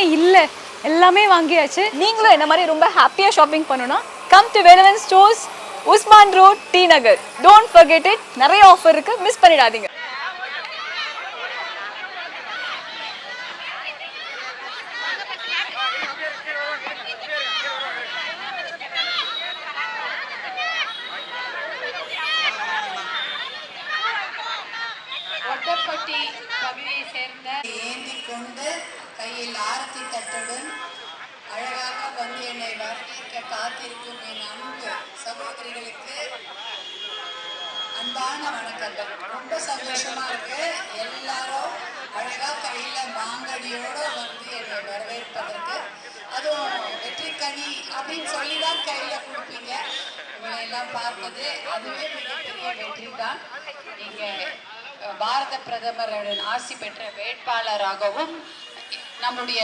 எதுவுமே இல்லை. எல்லாமே வாங்கியாச்சு. நீங்களும் என்ன மாதிரி ரொம்ப ஹாப்பியாக ஷாப்பிங் பண்ணணும்னா come to Velavan stores Usman road T Nagar don't forget it. நிறைய ஆஃபர் இருக்கு. மிஸ் பண்ணிடாதீங்க. ஒட்டப்பட்டி பகுதியை சேர்ந்த ஏந்தி கொண்டு கையில் ஆரத்தி தட்டுடன் அழகாக வந்து என்னை வரவேற்க காத்திருக்கும் என் அன்பு சகோதரிகளுக்கு அன்பான வணக்கங்கள். ரொம்ப சந்தோஷமா இருக்கு. எல்லாரும் அழகா கையில மாங்கடியோட வந்து என்னை வரவேற்பதற்கு. அதுவும் வெற்றிக்கனி அப்படின்னு சொல்லி தான் கையில கொடுப்பீங்க. உங்களை எல்லாம் பார்ப்பது அதுவே மிகப்பெரிய வெற்றி தான். நீங்க பாரத பிரதமருடன் ஆசி பெற்ற வேட்பாளராகவும் நம்முடைய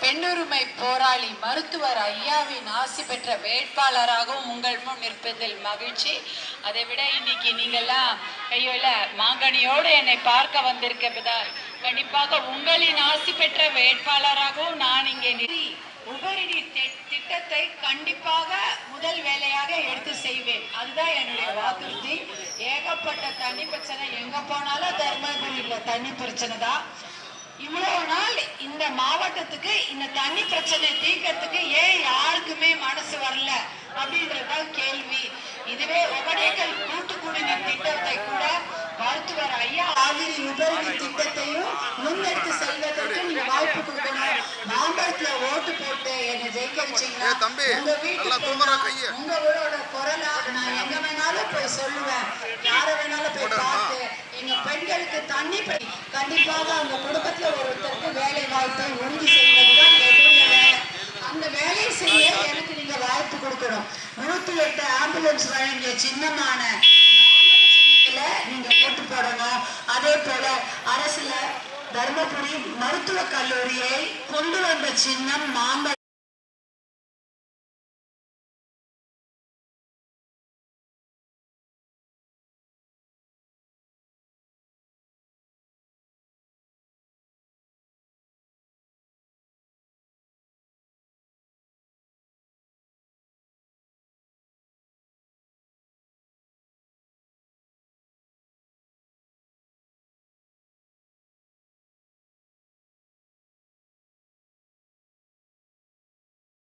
பெண்ணுரிமை போராளி மருத்துவர் ஐயாவின் ஆசி பெற்ற வேட்பாளராகவும் உங்கள் முன் நிற்பதில் மகிழ்ச்சி. அதை விட இன்னைக்கு நீங்கள்லாம் கையோல மாங்கனியோடு என்னை பார்க்க வந்திருக்கிறதால் கண்டிப்பாக உங்களின் ஆசி பெற்ற வேட்பாளராகவும் நான் இங்கே நிறுத்தி உபரி தி- திட்டத்தை கண்டிப்பாக முதல் வேலையாக எடுத்து செய்வேன். அதுதான் என்னுடைய வாக்குறுதி. ஏகப்பட்ட தண்ணி பிரச்சனை. எங்க போனாலும் தர்மபுரியில் தண்ணி பிரச்சனை தான் இவ்வளவு நாள் இந்த மாவட்டத்துக்கு இந்த தண்ணி பிரச்சனை தீர்க்கறதுக்கு ஏன் யாருக்குமே மனசு வரல அப்படின்றதுதான் கேள்வி. இதுவே ஒகடேக்கல் கூட்டு குடிநீர் திட்டத்தை கூட மருத்துவர் ஐயா ஆவிரி உபரி திட்டத்தையும் முன்னெடுத்து செல்வதற்கு நீங்க வாய்ப்பு கொடுக்கணும். மாம்பழத்துல ஓட்டு போட்டு என்னை ஜெயிக்க வச்சீங்கன்னா உங்க வீட்டுக்கு. உங்களோட குரலா நான் எங்க வேணாலும் போய் சொல்லுவேன். யார வேணாலும் போய் பார்த்து பெண்களுக்கு தண்ணி படி கண்டிப்பாக அந்த குடும்பத்துல ஒருத்தருக்கு வேலை வாய்ப்பை உறுதி செய்வதுதான் என்னுடைய வேலை. அந்த வேலையை செய்ய எனக்கு நீங்க வாய்ப்பு கொடுக்கணும் நூத்தி எட்டு ஆம்புலன்ஸ் வழங்கிய சின்னமான நீங்க ஓட்டு போடணும். அதே போல அரசுல தர்மபுரி மருத்துவக் கல்லூரியை கொண்டு வந்த சின்னம் மாம்பழம்